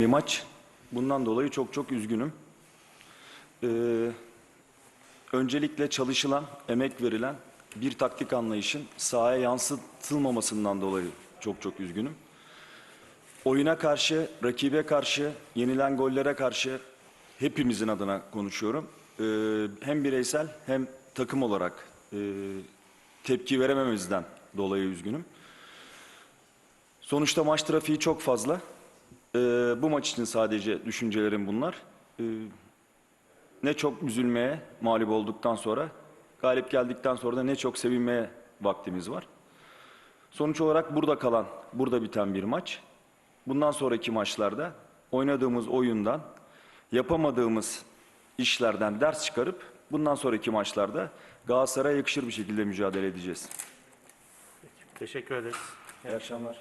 bir maç. Bundan dolayı çok çok üzgünüm. Ee, öncelikle çalışılan, emek verilen bir taktik anlayışın sahaya yansıtılmamasından dolayı çok çok üzgünüm. Oyuna karşı, rakibe karşı, yenilen gollere karşı hepimizin adına konuşuyorum. Ee, hem bireysel hem takım olarak e, tepki veremememizden dolayı üzgünüm. Sonuçta maç trafiği çok fazla. Ee, bu maç için sadece düşüncelerim bunlar. Ee, ne çok üzülmeye mağlup olduktan sonra, galip geldikten sonra da ne çok sevinmeye vaktimiz var. Sonuç olarak burada kalan, burada biten bir maç. Bundan sonraki maçlarda oynadığımız oyundan, yapamadığımız işlerden ders çıkarıp bundan sonraki maçlarda Galatasaray'a yakışır bir şekilde mücadele edeceğiz. Teşekkür ederiz. İyi akşamlar.